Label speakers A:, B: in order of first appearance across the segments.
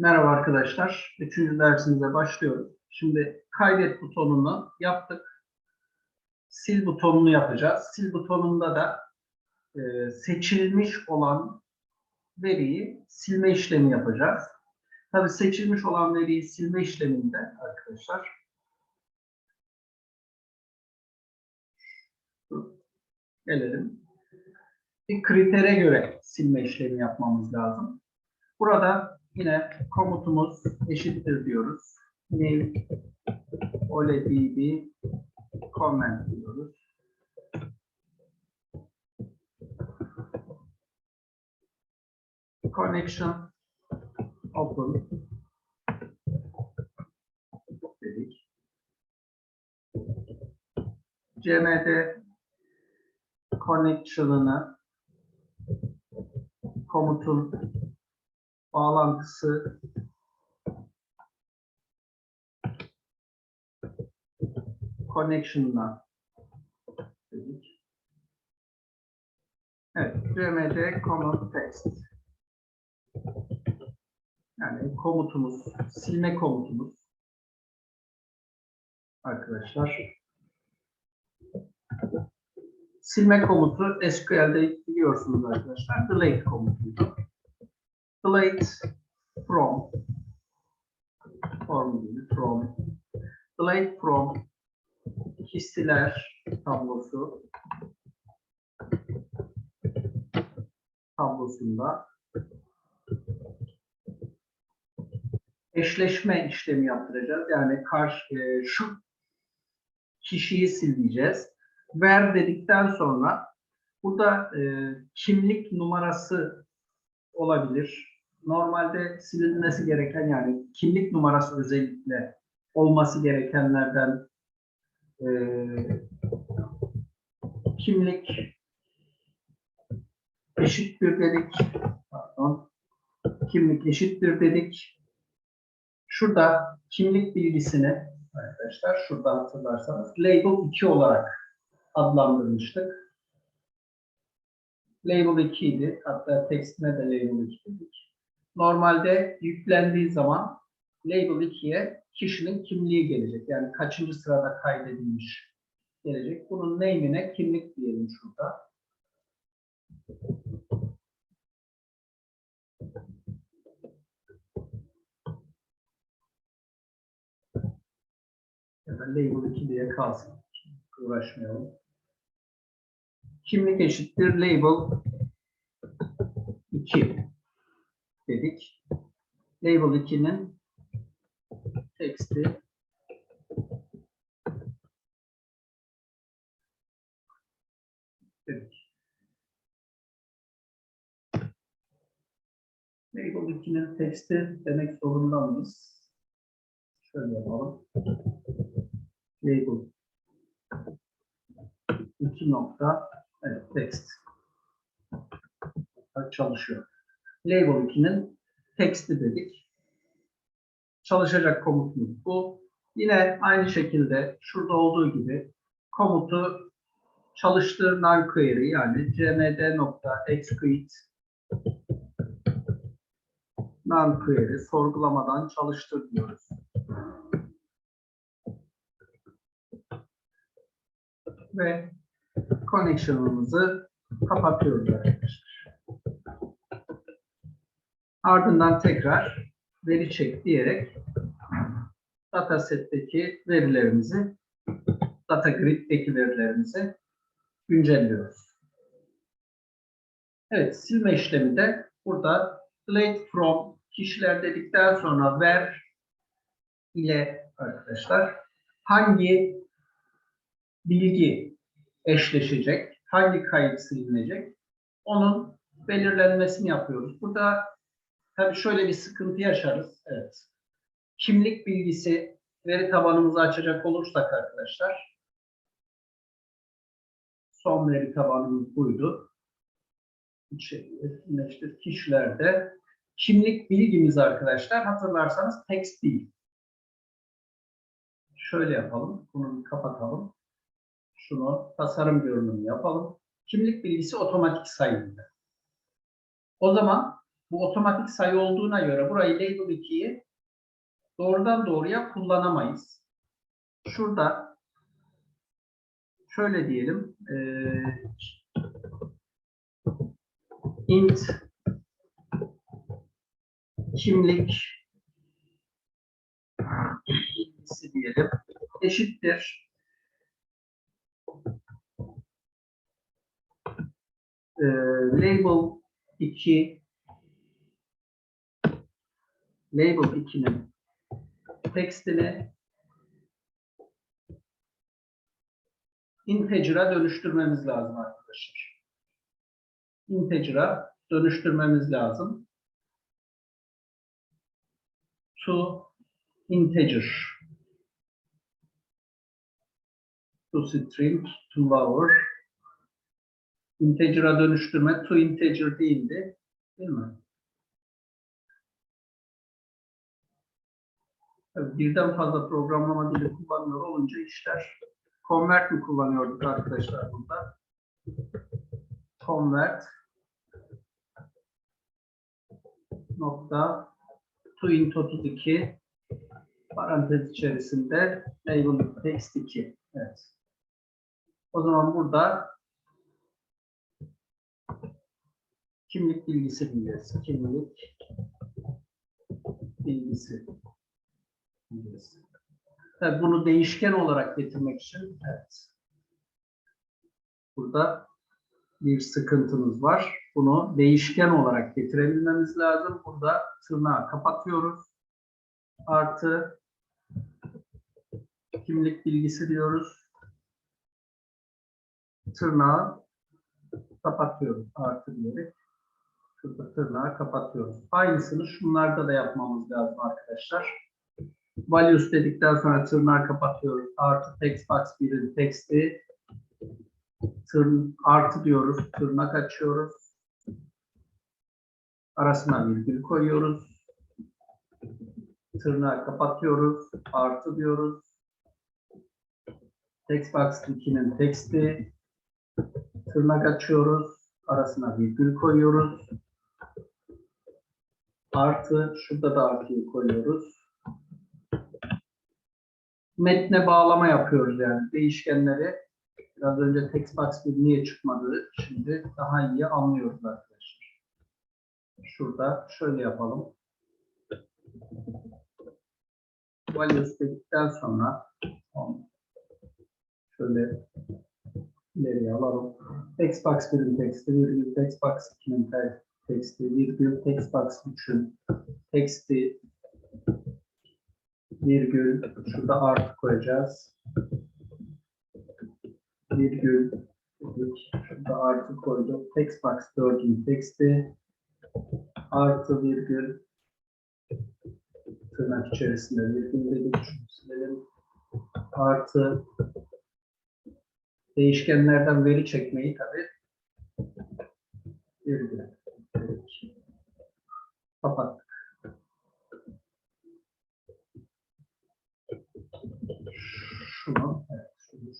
A: Merhaba arkadaşlar. Üçüncü dersimize başlıyoruz. Şimdi kaydet butonunu yaptık. Sil butonunu yapacağız. Sil butonunda da e, seçilmiş olan veriyi silme işlemi yapacağız. Tabii seçilmiş olan veriyi silme işleminde arkadaşlar gelelim. Bir kritere göre silme işlemi yapmamız lazım. Burada yine komutumuz eşittir diyoruz. New OLEDB comment diyoruz. Connection open dedik. CMD connection'ını komutun bağlantısı connection'la dedik. Evet, cmd command text. Yani komutumuz, silme komutumuz. Arkadaşlar. Silme komutu SQL'de biliyorsunuz arkadaşlar. Delete komutuydu delete from form gibi from delete from hisseler tablosu tablosunda eşleşme işlemi yaptıracağız. Yani karşı e, şu kişiyi sileceğiz. Ver dedikten sonra burada e, kimlik numarası olabilir. Normalde silinmesi gereken yani kimlik numarası özellikle olması gerekenlerden e, kimlik eşittir dedik. Pardon. Kimlik eşittir dedik. Şurada kimlik bilgisini arkadaşlar şurada hatırlarsanız label 2 olarak adlandırmıştık. Label 2 idi. Hatta tekstine de label 2 dedik. Normalde yüklendiği zaman label 2'ye kişinin kimliği gelecek. Yani kaçıncı sırada kaydedilmiş gelecek. Bunun name'ine kimlik diyelim şurada. Ya label 2 diye kalsın. Uğraşmayalım. Kimlik eşittir label 2 dedik. Label 2'nin teksti dedik. Label 2'nin teksti demek zorunda mıyız? Şöyle yapalım. Label 2 nokta evet, text çalışıyor. Label 2'nin teksti dedik. Çalışacak komutumuz bu. Yine aynı şekilde şurada olduğu gibi komutu çalıştır non-query yani cmd.execute non-query sorgulamadan çalıştır diyoruz. Ve connection'ımızı kapatıyoruz arkadaşlar. Ardından tekrar veri çek diyerek dataset'teki verilerimizi data grid'deki verilerimizi güncelliyoruz. Evet, silme işlemi de burada delete from kişiler dedikten sonra ver ile arkadaşlar hangi bilgi eşleşecek, hangi kayıt silinecek onun belirlenmesini yapıyoruz. Burada tabii şöyle bir sıkıntı yaşarız. Evet. Kimlik bilgisi veri tabanımızı açacak olursak arkadaşlar son veri tabanımız buydu. Etkinleştir kişilerde kimlik bilgimiz arkadaşlar hatırlarsanız text değil. Şöyle yapalım. Bunu kapatalım. Şunu tasarım görünümü yapalım. Kimlik bilgisi otomatik sayılır. O zaman bu otomatik sayı olduğuna göre burayı label 2'yi doğrudan doğruya kullanamayız. Şurada şöyle diyelim eee, int kimlik bilgisi diyelim eşittir eee, label 2 label 2'nin tekstini integer'a dönüştürmemiz lazım arkadaşlar. Integer'a dönüştürmemiz lazım. To integer. To string, to var. Integer'a dönüştürme to integer değildi. Değil mi? Birden fazla programlama dili kullanıyor olunca işler convert mi kullanıyorduk arkadaşlar burada? Convert nokta to int 32 parantez içerisinde label text 2. Evet. O zaman burada kimlik bilgisi diyeceğiz. Kimlik bilgisi diyeceğiz. Tabii bunu değişken olarak getirmek için evet. Burada bir sıkıntımız var. Bunu değişken olarak getirebilmemiz lazım. Burada tırnağı kapatıyoruz. Artı kimlik bilgisi diyoruz. Tırnağı kapatıyoruz. Artı diyerek. Tırnağı kapatıyoruz. Aynısını şunlarda da yapmamız lazım arkadaşlar values dedikten sonra tırnağı kapatıyoruz. Artı text box 1'in teksti tırn, artı diyoruz. Tırnak açıyoruz. Arasına virgül koyuyoruz. Tırnağı kapatıyoruz. Artı diyoruz. Text box 2'nin teksti tırnak açıyoruz. Arasına virgül koyuyoruz. Artı şurada da artıyı koyuyoruz metne bağlama yapıyoruz yani değişkenleri. Biraz önce text box bir niye çıkmadı şimdi daha iyi anlıyoruz arkadaşlar. Şurada şöyle yapalım. Values dedikten sonra şöyle ileriye alalım. Text box 1'in teksti, virgül text box 2'nin teksti, virgül text box 3'ün teksti, virgül, şurada artı koyacağız. Virgül, şurada artı koyduk. Text box 4'ün teksti, artı virgül, tırnak içerisinde virgül dedik, şunu silelim. Artı, değişkenlerden veri çekmeyi tabi virgül dedik. Kapattık. şunu, evet, şunu,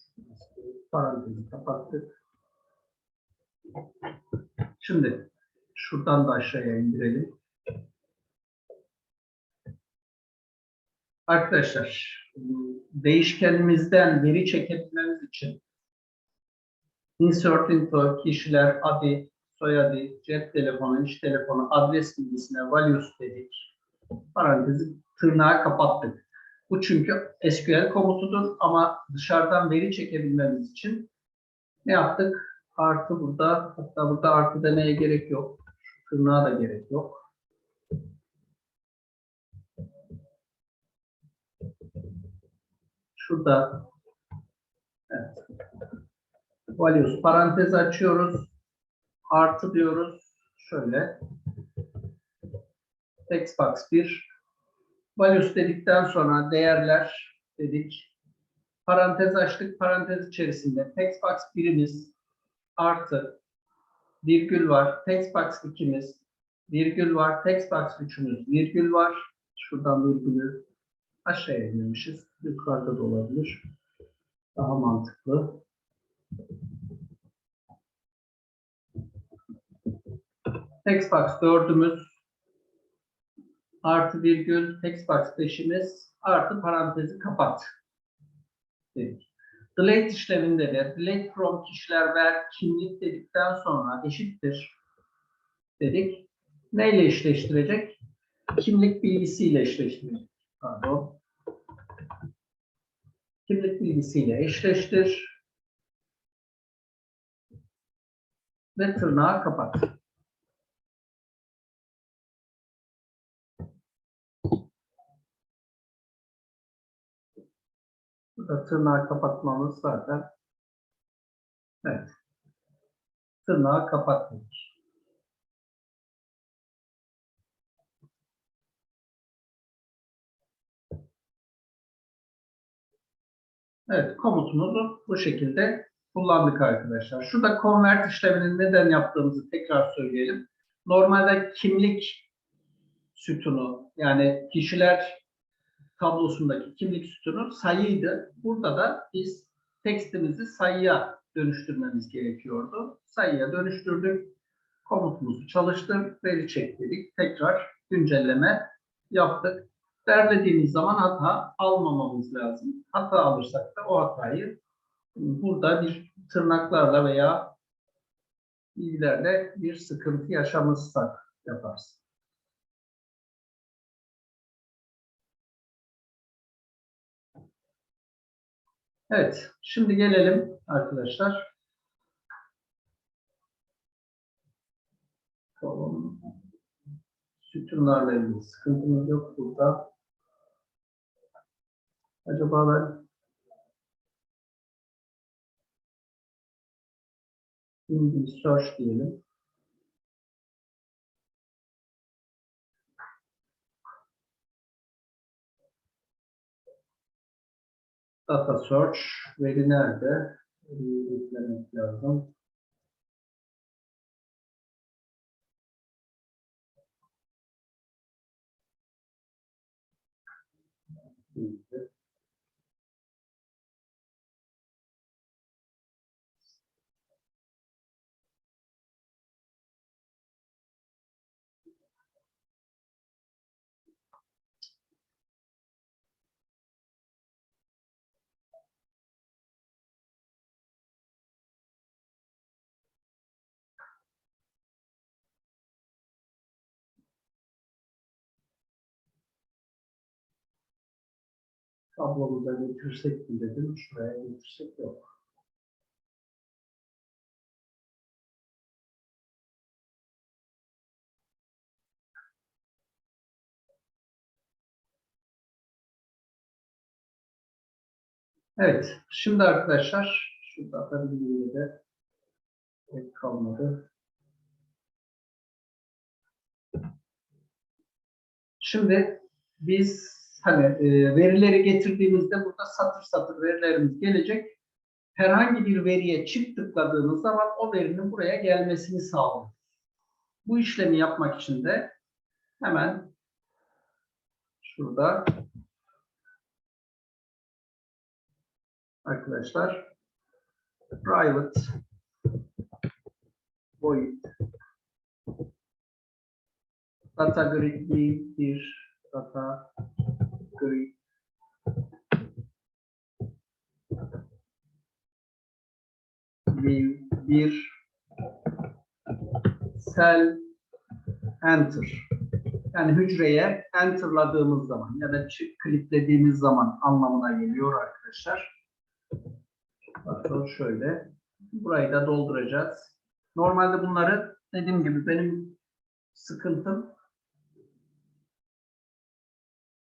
A: parantezi kapattık. Şimdi şuradan da aşağıya indirelim. Arkadaşlar, değişkenimizden veri çekebilmemiz için insert into kişiler adı, soyadı, cep telefonu, iş telefonu, adres bilgisine values dedik. Parantezi tırnağı kapattık. Bu çünkü SQL komutudur ama dışarıdan veri çekebilmemiz için ne yaptık? Artı burada, hatta burada artı demeye gerek yok. Tırnağa da gerek yok. Şurada evet. Values parantez açıyoruz. Artı diyoruz. Şöyle. Text box 1 values dedikten sonra değerler dedik. Parantez açtık. Parantez içerisinde text box birimiz artı virgül var. Text box ikimiz virgül var. Text box üçümüz virgül var. Şuradan virgülü aşağıya indirmişiz. Yukarıda da olabilir. Daha mantıklı. Text box dördümüz artı virgül text box peşimiz artı parantezi kapat dedik. Delete işleminde de delete from kişiler ver kimlik dedikten sonra eşittir dedik. Neyle eşleştirecek? Kimlik bilgisiyle eşleştirecek. Pardon. Kimlik bilgisiyle eşleştir. Ve tırnağı kapat. Burada tırnağı kapatmamız zaten evet. Tırnağı kapatmak. Evet, komutumuzu bu şekilde kullandık arkadaşlar. Şurada convert işlemini neden yaptığımızı tekrar söyleyelim. Normalde kimlik sütunu yani kişiler tablosundaki kimlik sütunu sayıydı. Burada da biz tekstimizi sayıya dönüştürmemiz gerekiyordu. Sayıya dönüştürdük. Komutumuzu çalıştırdık. Veri çektik. Tekrar güncelleme yaptık. Derlediğimiz zaman hata almamamız lazım. Hata alırsak da o hatayı burada bir tırnaklarla veya bilgilerle bir sıkıntı yaşamazsak yaparız. Evet, şimdi gelelim arkadaşlar. Sütunlarla ilgili sıkıntımız yok burada. Acaba ben şimdi search diyelim. Data search veri nerede? Eklemek lazım. Tablomuza getirsek mi dedim. Şuraya getirsek yok. Evet. Şimdi arkadaşlar şu data bilgileri de kalmadı. Şimdi biz hani e, verileri getirdiğimizde burada satır satır verilerimiz gelecek. Herhangi bir veriye çift tıkladığınız zaman o verinin buraya gelmesini sağlıyor. Bu işlemi yapmak için de hemen şurada arkadaşlar private void data grid bir data grid bir, cell enter yani hücreye enterladığımız zaman ya da çift kliklediğimiz zaman anlamına geliyor arkadaşlar. Bakın şöyle. Burayı da dolduracağız. Normalde bunları dediğim gibi benim sıkıntım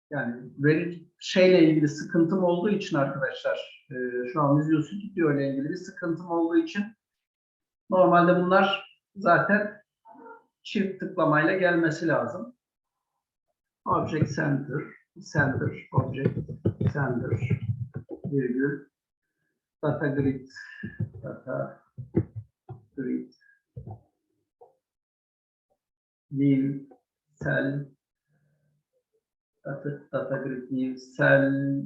A: yani veri şeyle ilgili sıkıntım olduğu için arkadaşlar e, şu an Visual Studio ile ilgili bir sıkıntım olduğu için normalde bunlar zaten çift tıklamayla gelmesi lazım. Object Center, Center, Object Center, virgül, Data Grid, Data Grid, View, Cell, Data, data Grid View, Cell,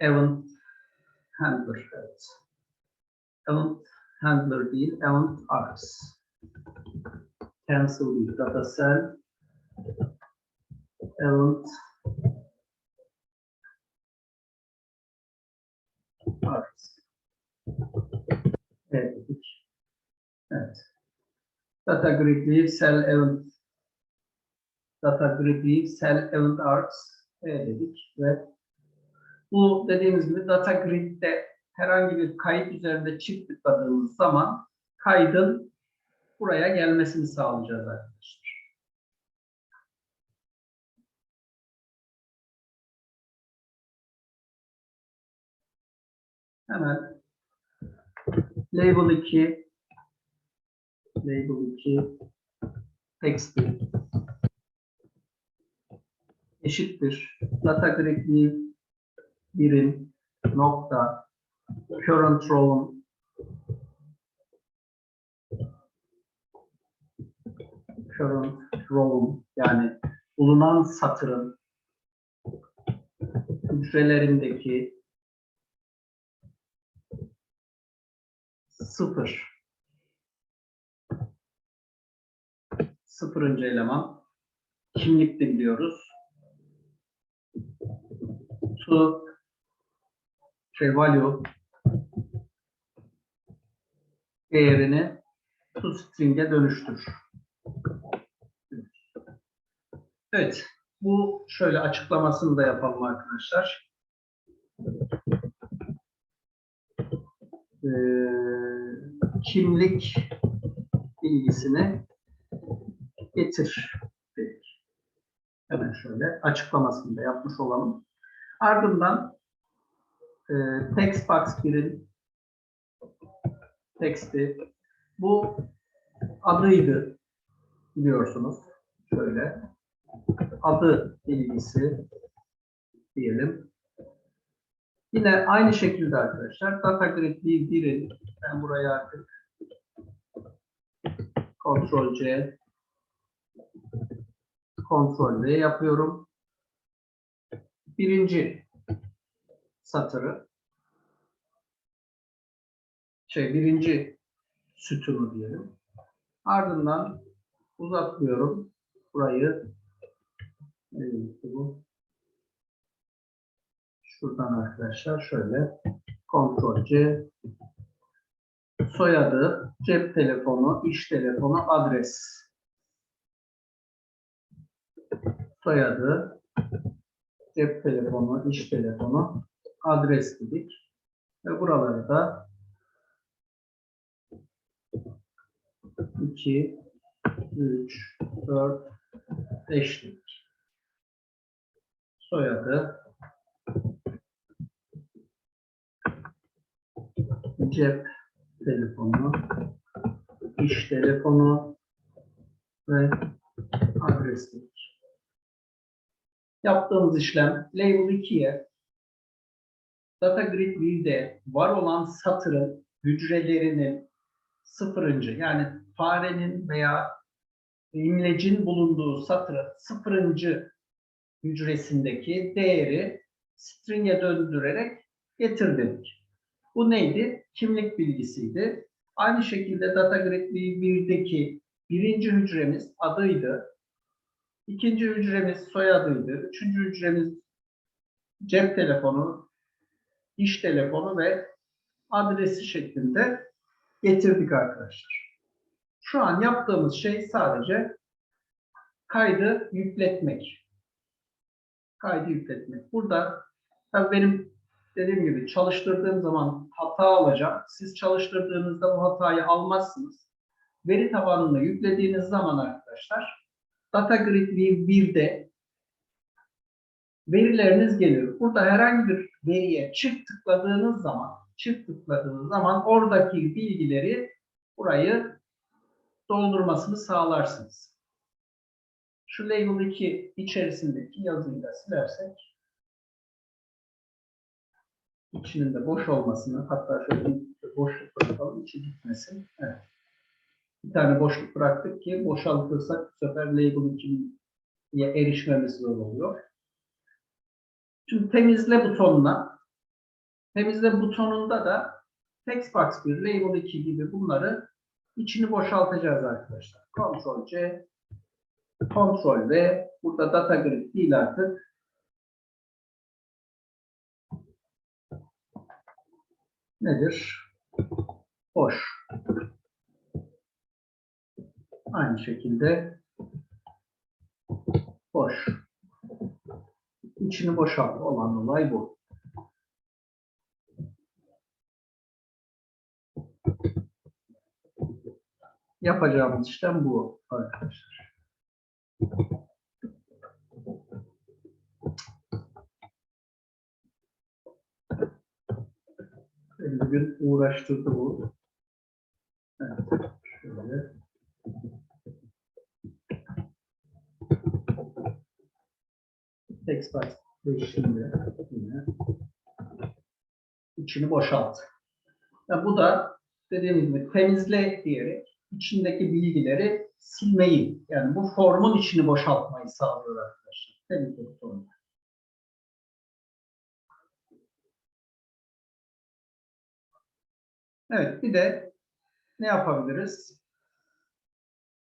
A: Event Handler, evet. Event Handler değil, Event Arcs. Cancel değil, Data Cell, Element Arts. Evet. Evet. Data grid leave cell event data grid leave cell event arts evet dedik ve bu dediğimiz gibi data grid'de herhangi bir kayıt üzerinde çift tıkladığımız zaman kaydın buraya gelmesini sağlayacağız arkadaşlar. Hemen label 2 label 2 text'i eşittir. Data grid'i birim nokta current role current role yani bulunan satırın hücrelerindeki sıfır. Sıfırıncı eleman. Kimlikti biliyoruz. To şey değerini to string'e dönüştür. Evet. Bu şöyle açıklamasını da yapalım arkadaşlar. Ee, kimlik bilgisini getir. Hemen şöyle açıklamasını da yapmış olalım. Ardından e, text box 1'in teksti bu adıydı biliyorsunuz. Şöyle adı bilgisi diyelim. Yine aynı şekilde arkadaşlar data grid 1'in ben buraya artık Ctrl C Ctrl V yapıyorum. Birinci satırı şey birinci sütunu diyelim. Ardından uzatlıyorum. Burayı bu? Şuradan arkadaşlar şöyle Ctrl C soyadı, cep telefonu, iş telefonu, adres. Soyadı, cep telefonu, iş telefonu, adres dedik. Ve buraları da 2, 3, 4, 5 dedik. Soyadı, cep telefonu, iş telefonu ve adres dedik. Yaptığımız işlem label 2'ye data grid 1'de var olan satırın hücrelerinin sıfırıncı yani farenin veya imlecin bulunduğu satırın sıfırıncı hücresindeki değeri string'e döndürerek getir dedik. Bu neydi? Kimlik bilgisiydi. Aynı şekilde data grid 1'deki birinci hücremiz adıydı. İkinci hücremiz soyadıydı. Üçüncü hücremiz cep telefonu, iş telefonu ve adresi şeklinde getirdik arkadaşlar. Şu an yaptığımız şey sadece kaydı yükletmek. Kaydı yükletmek. Burada tabii benim dediğim gibi çalıştırdığım zaman hata alacağım. Siz çalıştırdığınızda bu hatayı almazsınız. Veri tabanını yüklediğiniz zaman arkadaşlar Data Grid View 1'de verileriniz geliyor. Burada herhangi bir veriye çift tıkladığınız zaman çift tıkladığınız zaman oradaki bilgileri burayı doldurmasını sağlarsınız. Şu label 2 içerisindeki yazıyı da silersek içinin de boş olmasını hatta şöyle boşluk bırakalım içi gitmesin. Evet. Bir tane boşluk bıraktık ki boşaltırsak bu sefer label 2'ye erişmemiz zor oluyor. Şimdi temizle butonuna temizle butonunda da textbox 1, label 2 gibi bunları içini boşaltacağız arkadaşlar. Ctrl C Kontrol ve burada data grid değil artık. Nedir? Boş. Aynı şekilde boş. İçini boşalt olan olay bu. Yapacağımız işlem bu arkadaşlar. Bugün uğraştırdı bu. Evet, şöyle. Box şimdi yine içini boşalt. Ya bu da dediğim gibi temizle diyerek içindeki bilgileri silmeyi yani bu formun içini boşaltmayı sağlıyor arkadaşlar. Temizle butonu. Evet bir de ne yapabiliriz?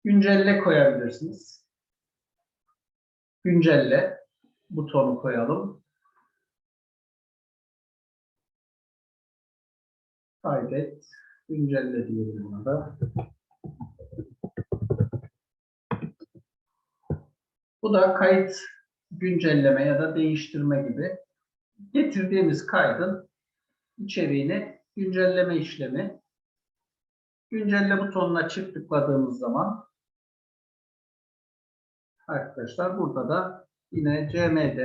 A: Güncelle koyabilirsiniz. Güncelle butonu koyalım. Kaydet. Güncelle diyelim buna da. Bu da kayıt güncelleme ya da değiştirme gibi getirdiğimiz kaydın içeriğini güncelleme işlemi. Güncelle butonuna çift tıkladığımız zaman arkadaşlar burada da yine cmd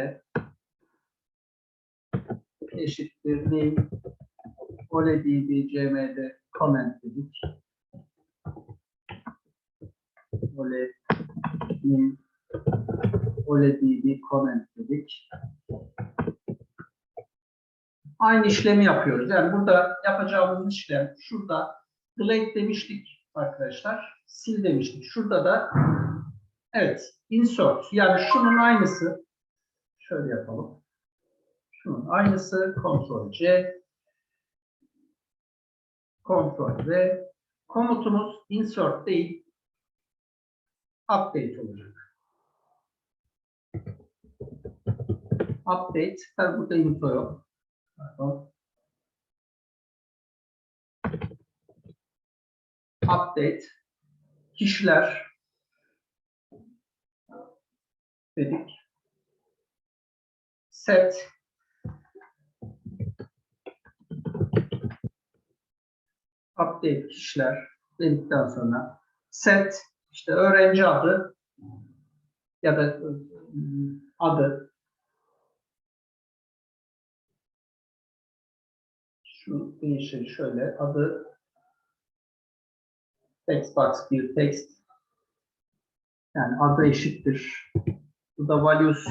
A: eşittir name oledb cmd comment dedik. Ole name oledb comment dedik. Aynı işlemi yapıyoruz. Yani burada yapacağımız işlem şurada delete demiştik arkadaşlar. Sil demiştik. Şurada da evet insert yani şunun aynısı şöyle yapalım. Şunun aynısı Ctrl C Ctrl V komutumuz insert değil update olacak. Update tabi burada info yok. Pardon. Update kişiler dedik. Set update kişiler dedikten sonra set işte öğrenci adı ya da ıı, adı şu değişir şöyle adı textbox bir text yani adı eşittir. Burada values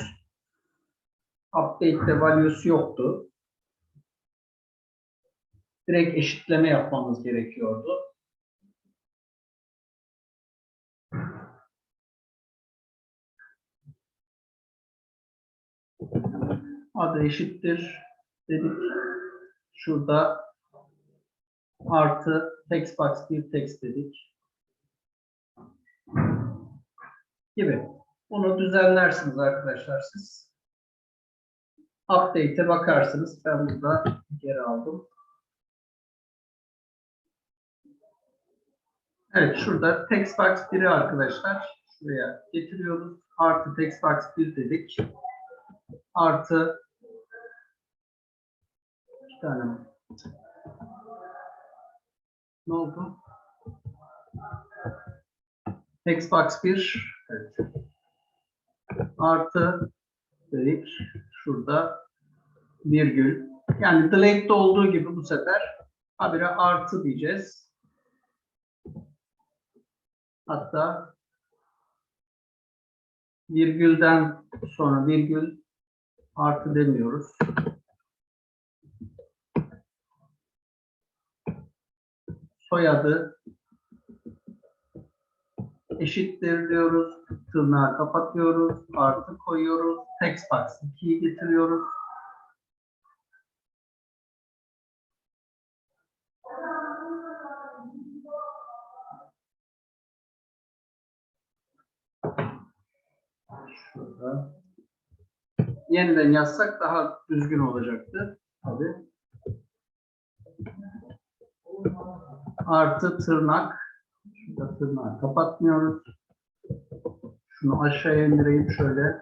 A: update'de values yoktu. Direkt eşitleme yapmamız gerekiyordu. Adı eşittir dedik. Şurada artı textbox bir text dedik. Gibi. Bunu düzenlersiniz arkadaşlar siz. Update'e bakarsınız. Ben burada geri aldım. Evet şurada textbox 1'i arkadaşlar şuraya getiriyoruz. Artı textbox 1 dedik. Artı bir tane ne oldu? Textbox 1 evet. Artı dedik şurada virgül yani delete'de olduğu gibi bu sefer habire artı diyeceğiz. Hatta virgülden sonra virgül artı demiyoruz. Soyadı eşittir diyoruz. Tırnağı kapatıyoruz. Artı koyuyoruz. Text box 2'yi getiriyoruz. Şurada. Yeniden yazsak daha düzgün olacaktı. Tabii. Artı tırnak. Şurada tırnağı kapatmıyoruz. Şunu aşağıya indireyim şöyle.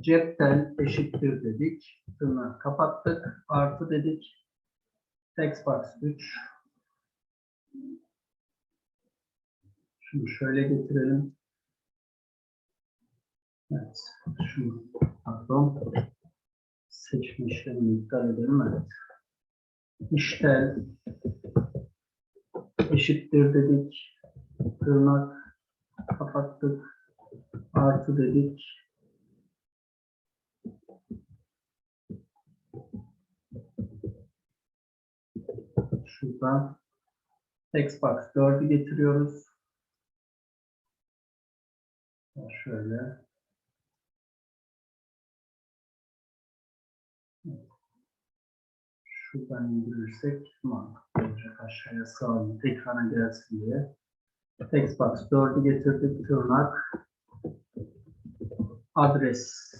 A: Cepten eşittir dedik. Tırnağı kapattık. Artı dedik. Textbox 3. Şunu şöyle getirelim. Evet. Şunu pardon. Seçme iptal edelim. Evet. İşte eşittir dedik. Tırnak kapattık. Artı dedik. Şuradan Textbox 4'ü getiriyoruz. Şöyle. Şuradan indirirsek mantıklı olacak aşağıya sağlayıp ekrana gelsin diye. Textbox 4'ü getirdik. Tırnak. Adres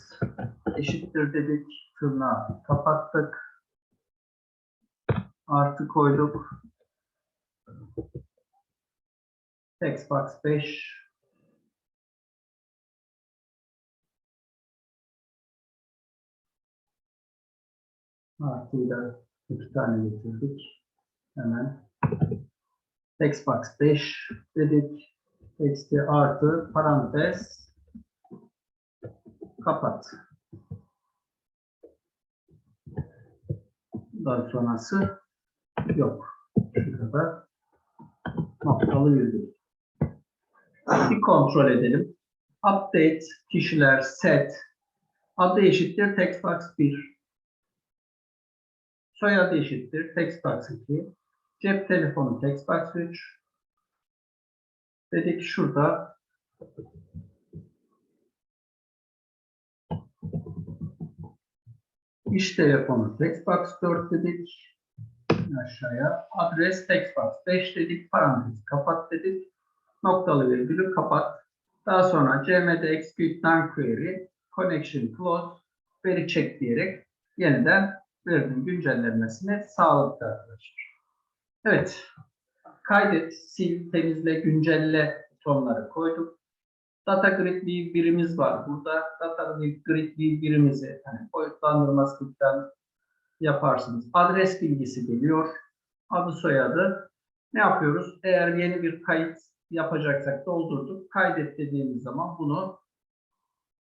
A: eşittir dedik. Tırnağı kapattık. Artı koyduk. Textbox 5 Artıyla iki tane getirdik. Hemen Textbox 5 dedik. Text'i artı parantez kapat. Daha sonrası yok. Şurada noktalı virgül. Bir kontrol edelim. Update kişiler set adı eşittir textbox 1 soyadı eşittir. Textbox 2 cep telefonu textbox 3 dedik şurada iş telefonu textbox 4 dedik. Aşağıya adres textbox 5 dedik. Parantez kapat dedik. Noktalı virgülü kapat. Daha sonra cmd execute done query connection close veri check diyerek yeniden verinin güncellenmesini sağladık arkadaşlar. Evet. Kaydet, sil, temizle, güncelle butonları koyduk. Data grid bir birimiz var. Burada data grid bir birimizi hani boyutlandırmasından yaparsınız. Adres bilgisi geliyor. Adı soyadı. Ne yapıyoruz? Eğer yeni bir kayıt yapacaksak doldurduk. Kaydet dediğimiz zaman bunu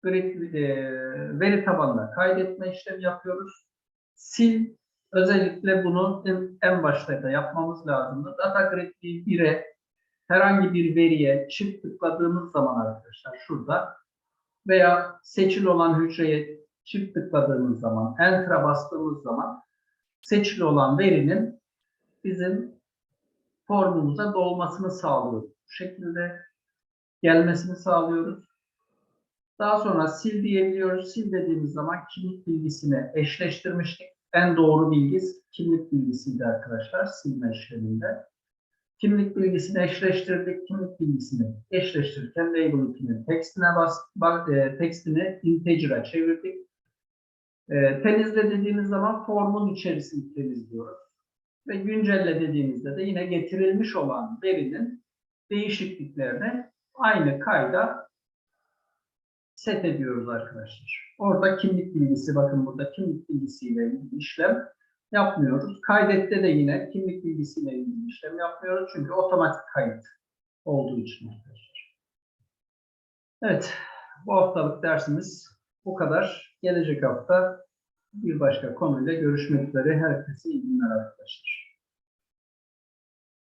A: grid e, veri tabanına kaydetme işlemi yapıyoruz sil özellikle bunu en, en başta da yapmamız lazımdı. Data Grid 1'e herhangi bir veriye çift tıkladığımız zaman arkadaşlar şurada veya seçili olan hücreye çift tıkladığımız zaman, Enter'a bastığımız zaman seçili olan verinin bizim formumuza dolmasını sağlıyoruz. Bu şekilde gelmesini sağlıyoruz. Daha sonra sil diyebiliyoruz. Sil dediğimiz zaman kimlik bilgisini eşleştirmiştik. En doğru bilgi kimlik bilgisiydi arkadaşlar silme işleminde. Kimlik bilgisini eşleştirdik. Kimlik bilgisini eşleştirirken label 2'nin tekstine bas, bak, e, tekstini integer'a çevirdik. E, temizle dediğimiz zaman formun içerisini temizliyoruz. Ve güncelle dediğimizde de yine getirilmiş olan verinin değişikliklerini aynı kayda set ediyoruz arkadaşlar. Orada kimlik bilgisi, bakın burada kimlik bilgisiyle ilgili işlem yapmıyoruz. Kaydette de yine kimlik bilgisiyle ilgili işlem yapmıyoruz. Çünkü otomatik kayıt olduğu için arkadaşlar. Evet, bu haftalık dersimiz bu kadar. Gelecek hafta bir başka konuyla görüşmek üzere. Herkese iyi günler arkadaşlar.